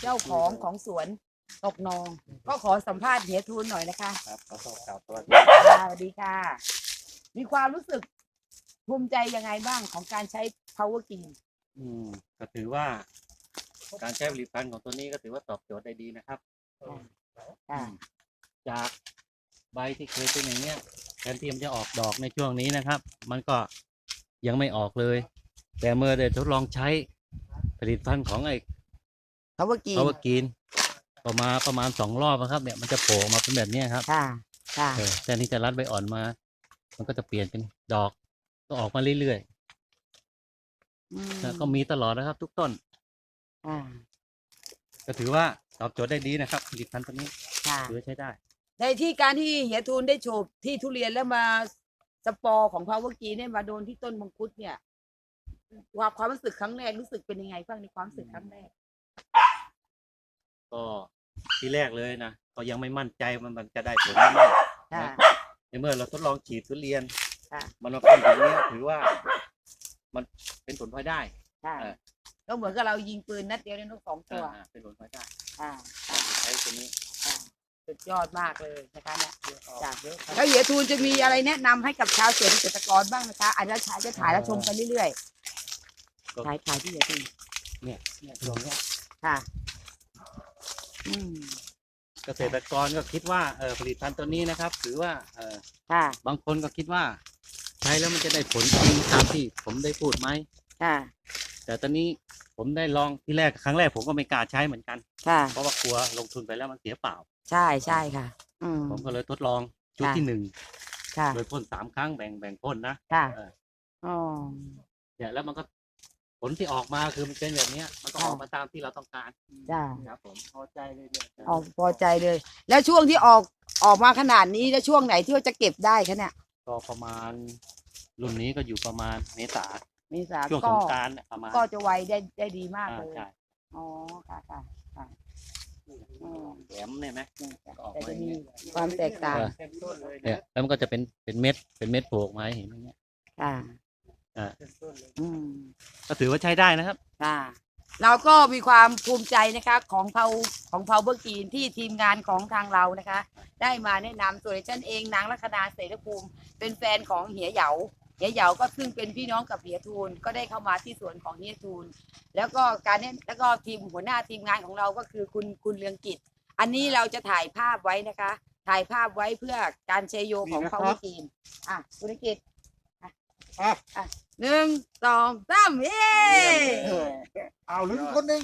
เจ้าของของสวนตกนอง ก็ขอสัมภาษณ์เฮียทูลหน่อยนะคะครับขอโทษครับสวัสดีค่ะสวัสดีค่ะ มีความรู้สึกภูมิใจยังไงบ้างของการใช้ power green อืมก็ถือว่า การใช้ผลิตภัณฑ์ของตัวนี้ก็ถือว่าตอบโจทย์ได้ดีนะครับ ค่ะ จากใบที่เคยเป็นอย่างเนี้ยแทนที่มันจะออกดอกในช่วงนี้นะครับ มันก็ยังไม่ออกเลย แต่เมื่อได้ทดลองใช้ผลิตภัณฑ์ของไอ้ power green เขาว่ากินประมาณประมาณสองรอบนะครับ เนี่ยมันจะโผล่ออกมาเป็นแบบเนี้ยครับค่ะค่ะเออแทนที่จะรัดใบอ่อนมา มันก็จะเปลี่ยนเป็นดอกก็ออกมาเรื่อยอืมๆแล้วก็มีตลอดนะครับ ทุกต้นค่ะก็ถือว่าตอบโจทย์ได้ดีนะครับผลิตภัณฑ์ตัวนี้ค่ะถือว่าใช้ได้ ในที่การที่เฮียทูลได้โฉบที่ทุเรียนแล้วมาสปอร์ของ power green เนี่ยมาโดนที่ต้นมังคุดเนี่ยความความรู้สึกครั้งแรกรู้สึกเป็นยังไงบ้างในความรู้สึกครั้งแรก ก็ทีแรกเลยนะก็ยังไม่มั่นใจมันมันจะได้ผลหรือไม่ค่ะในเมื่อเราทดลองฉีดทุเรียน ค่ะ มันมาเป็นอย่างนี้ถือว่า มันเป็นผลพลอยได้ ค่ะเออ ก็เหมือนกับเรายิงปืนนัดเดียวในนกสองตัว อ่าเป็นผลพลอยได้อ่าใช้ตัวนี้อ่าสุดยอดมากเลยนะคะเนี่ยจากแล้วเฮียทูลจะมีอะไรแนะนำให้กับชาวสวนเกษตรกรบ้างนะคะอันนี้ถ่ายจะถ่ายแล้วชมไปเรื่อยๆถ่ายถ่ายที่เฮียทูลเนี่ยเนี่ยตรงเนี้ยค่ะอืม เกษตรกรก็คิดว่าเออผลิตภัณฑ์ตัวนี้นะครับ ถือว่าเออค่ะบางคนก็คิดว่า ใช้แล้วมันจะได้ผลจริงตามที่ผมได้พูดไหมค่ะแต่ตอนนี้ผมได้ลองที่แรกครั้งแรกผมก็ไม่กล้าใช้เหมือนกัน ค่ะ เพราะว่ากลัวลงทุนไปแล้วมันเสียเปล่า ใช่ใช่ค่ะ อืมผมก็เลยทดลองชุดค่ะที่หนึ่งค่ะโดยพ่นสามครั้งแบ่งแบ่งพ่นนะค่ะเอออ๋อเนี่ยแล้วมันก็ ผลที่ออกมาคือมันเป็นแบบเนี้ยมันก็ค่ะออกมาตามที่เราต้องการจ้าครับผมพอใจเลยเนี่ยออกพอใจเลย แล้วช่วงที่ออกออกมาขนาดนี้แล้วช่วงไหนที่ว่าจะเก็บได้คะเนี่ยก็ประมาณรุ่นนี้ก็อยู่ประมาณเมษาเมษาช่วงก็สงกรารประมาณก็จะไวได้ได้ดีมากอ่าเลยใช่อ๋อค่ะค่ะค่ะอืมแหลมเนี่ยไหม ออกแต่มาจะอย่างมีนี้ความแตกต่างเนี่ยแล้วมันก็จะเป็นเป็นเม็ดเป็นเม็ดโผล่ออกมาให้เห็นอย่างเงี้ยค่ะ อ่าอืมก็ถือว่าใช้ได้นะครับ ค่ะเราก็มีความภูมิใจนะคะของเผาของเผาเบอร์กีนที่ทีมงานของทางเรานะคะ ได้มาแนะนำส่วนฉันเองนางลัคนาเสรภูมิ เป็นแฟนของเหียเหยาเหียเหยาก็ซึ่งเป็นพี่น้องกับเหียทูลก็ได้เข้ามาที่สวนของเหียทูลแล้วก็การเนี้แล้วก็ทีมหัวหน้าทีมงานของเราก็คือคุณคุณเลืองกิจ อันนี้เราจะถ่ายภาพไว้นะคะ ถ่ายภาพไว้เพื่อการเชยโยของนี่นะครับเผาเบอร์กีนอะคุณเลืองกิจ อะอะ อะหนึ่งสองสามเย้ เอาลุ้นคนหนึ่ง